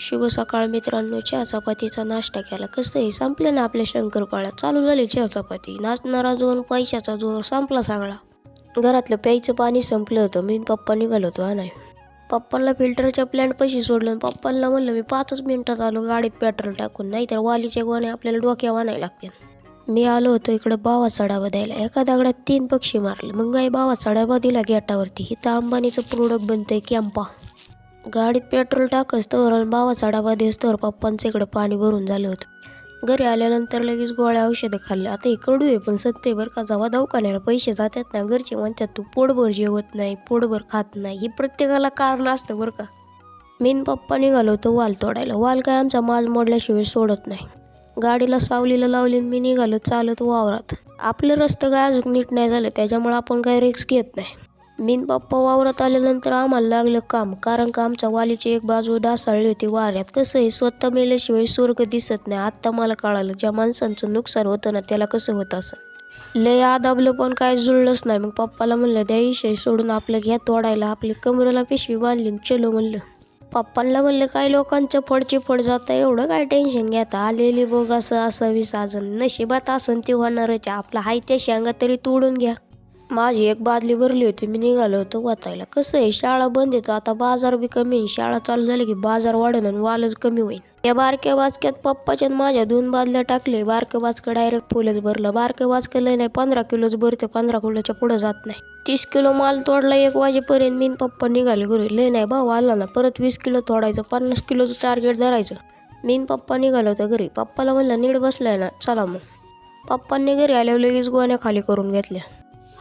शुभ सकाळ मित्रांनो चहा चपातीचा नाश्ता केला. कसं आहे संपलं ना आपल्या शंकरपाळ्या चालू झाले चहा चपाती नाचणारा जोर पैशाचा जोर संपला सगळा. घरातलं प्यायचं पाणी संपलं होतं. मी पप्पा निघालो होतो हा नाही. पप्पांना फिल्टरच्या प्लॅन्ट पैसे सोडलं आणि पप्पांना म्हणलं मी पाचच मिनिटात आलो गाडीत पेट्रोल टाकून. नाही तर वालीचे गोणे आपल्याला डोक्यावर आणायला लागतील. मी आलो होतो इकडं बावाचा डाबा द्यायला एका दगडात तीन पक्षी मारले. मग आई बावाचा डाबा दिला गेटावरती. इथं अंबानीचं प्रोडक्ट बनतंय कॅम्पा गाडीत पेट्रोल टाकस तर आणि डबा डाबा देस तर पप्पांचं इकडं पाणी भरून झालं होतं. घरी आल्यानंतर लगेच गोळ्या औषधं खाल्ल्या. आता हे कडू आहे पण सत्य बरं का. जावा दवाखान्याला पैसे जातात ना घरचे म्हणतात तू पोटभर जेवत नाही पोटभर खात नाही. हे प्रत्येकाला कारण असतं बरं का. मेन पप्पा निघालो होतो वाल तोडायला. वाल काय आमचा माल मोडल्याशिवाय सोडत नाही. गाडीला सावलीला लावली मी निघालो चालत वावरात. आपलं रस्तं काय अजून नीट नाही झालं. त्याच्यामुळे आपण काही रिक्स घेत नाही. मीन पप्पा वावरात आल्यानंतर आम्हाला लागलं काम. कारण का आमच्या वालीची एक बाजू डासाळली होती वाऱ्यात. कसं आहे स्वतः मेल्याशिवाय स्वर्ग दिसत नाही. आत्ता मला कळालं ज्या माणसांचं नुकसान होतं ना त्याला कसं होत असं? लय आदाबलं पण काय जुळलंच नाही. मग पप्पाला म्हणलं द्या विषय सोडून आपलं घ्या तोडायला. आपली कमरेला पिशवी बांधली चलो म्हणलं. पप्पांना म्हणलं काय लोकांचं फडचे फड जाता एवढं काय टेन्शन घेता? आलेली बघ असं असावी साजून नशिबात असन ते होणारच. आपला हाय त्या शेंगा तरी तोडून घ्या. माझी एक बादली भरली होती मी निघालो होतो वाचायला कसं आहे शाळा बंद येतो आता बाजार बी कमी आहे. शाळा चालू झाली की बाजार वाढेल आणि वालच कमी होईल या बारक्या बाचक्यात पप्पाच्या माझ्या दोन बादल्या टाकले बारकं बाचकं डायरेक्ट फुलच भरलं. बारकं बाचकं लय नाही पंधरा किलोच भरते पंधरा किलोच्या पुढं जात नाही. तीस किलो माल तोडला एक वाजेपर्यंत मी पप्पा निघाले घरी. लय नाही भाऊ आला ना परत वीस किलो तोडायचं पन्नास किलोचं टार्गेट धरायचं. मीन पप्पा निघालो होता घरी. पप्पाला म्हणलं नीट बसलाय ना चला मग. पप्पांनी घरी आल्यावर लगेच गोण्या खाली करून घेतल्या.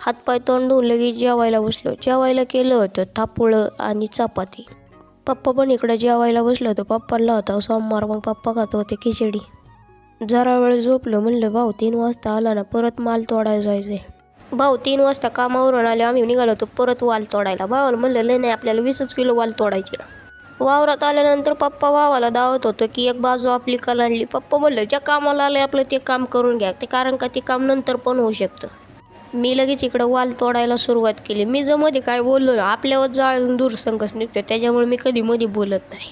हातपाय तोंड धुवून लगेच जेवायला बसलो. जेवायला केलं होतं थापुळं आणि चपाती. पप्पा पण इकडं जेवायला बसलो होतं. पप्पाला होता सोमवार मग पप्पा खात होते खिचडी. जरा वेळ झोपलो. म्हणलं भाऊ तीन वाजता आला ना परत माल तोडायला जायचंय. भाऊ तीन वाजता कामावरून आले आम्ही निघालो होतो परत वाल तोडायला. भावाला म्हणलं लय नाही आपल्याला वीसच किलो वाल तोडायची वावरात आल्यानंतर पप्पा वावाला दावत होतं की एक बाजू आपली कलांडली. पप्पा म्हणलं ज्या कामाला आलं आपलं ते काम करून घ्या. ते कारण का ते काम नंतर पण होऊ शकतं. मी लगेच इकडं वाल तोडायला सुरुवात केली. मी जर मध्ये काय बोललो ना आपल्यावर जाळून दूर संकस निघतो त्याच्यामुळे मी कधी मध्ये बोलत नाही.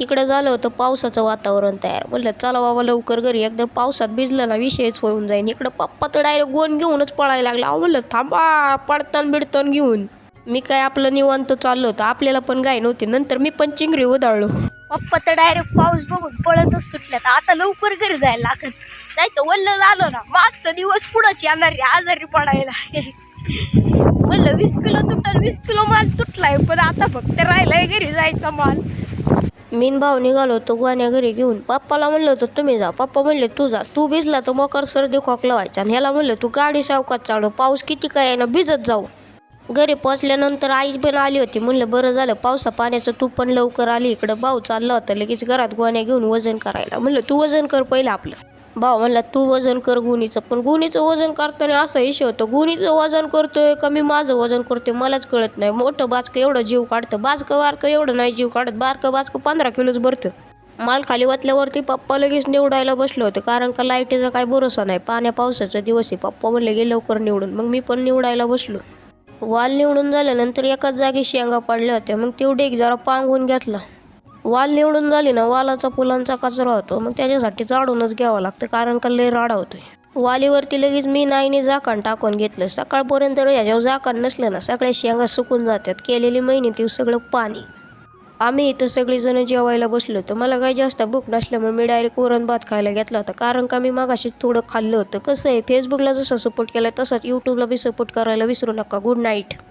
इकडं झालं होतं पावसाचं वातावरण तयार. म्हणलं चला बाबा लवकर घरी. एकदा पावसात भिजलं ना विषयच होऊन जाईन. इकडं पप्पा तर डायरेक्ट गोन घेऊनच पळायला लागला. म्हणलं थांबा पडतान बिडतान घेऊन. मी काय आपलं निवांत चाललो होतं. आपल्याला पण गाय नव्हती. नंतर मी पण चिंगरी उधाळलो पप्पा तर डायरेक्ट पाऊस बघून पळतच सुटल्यात. आता लवकर घरी जायला लागत नाही तर वल्ल झालं ना. मागचा दिवस पुढंच येणार रे आजारी पडायला. म्हणलं वीस किलो तुटल वीस किलो माल तुटलाय. पण आता फक्त राहिलाय घरी जायचा माल. मीन भाव निघालो होतो गोण्या घरी घेऊन. पप्पाला म्हणलं होतं तुम्ही जा. पप्पा म्हणले तू जा. तू भिजला तर मकर सर्दी खोकला व्हायचा. आणि ह्याला म्हणलं तू गाडी सावकात चालव. पाऊस किती काय आहे ना भिजत जाऊ. घरी पोचल्यानंतर आईच पण आली होती. म्हणलं बरं झालं पावसा पाण्याचं तू पण लवकर आली. इकडं भाऊ चालला होता लगेच घरात गोण्या घेऊन वजन करायला. म्हणलं तू वजन कर पहिलं आपलं. भाऊ म्हणला तू वजन कर गुणीचं. पण गुणीचं वजन करताना असा इशू होतं गुणीचं वजन करतोय का मी माझं वजन करतोय? मलाच कळत नाही. मोठं बाचकं एवढं जीव काढतं. बाचकं बारकं एवढं नाही जीव काढत. बारकं बाचकं पंधरा किलोच भरतं. माल खाली वाचल्यावरती पप्पा लगेच निवडायला बसलो होतं कारण का लाईटीचा काय भरोसा नाही. पाण्या पावसाचा दिवस आहे पप्पा म्हणले गे लवकर निवडून. मग मी पण निवडायला बसलो. वाल निवडून झाल्यानंतर एकाच जागी शेंगा पडल्या होत्या. मग तेवढे एक जरा पांगून घेतला. वाल निवडून झाली ना वालाचा फुलांचा कचरा होतो. मग त्याच्यासाठी जाडूनच घ्यावं लागतं कारण का लय राडा होतोय. वालीवरती लगेच मी नाईने झाकण टाकून घेतलं. सकाळपर्यंत याच्यावर झाकण नसलं ना सगळ्या शेंगा सुकून जातात. केलेली महिने ती सगळं पाणी. आम्ही इथं सगळीजण जेवायला बसलो होतो. मला काही जास्त भूक नसल्यामुळे मी डायरेक्ट वरण भात खायला घेतला होता. कारण का मी मागाशी थोडं खाल्लं होतं. कसं आहे फेसबुकला जसं सपोर्ट केलं तसंच यूट्यूबला बी सपोर्ट करायला विसरू नका. Good night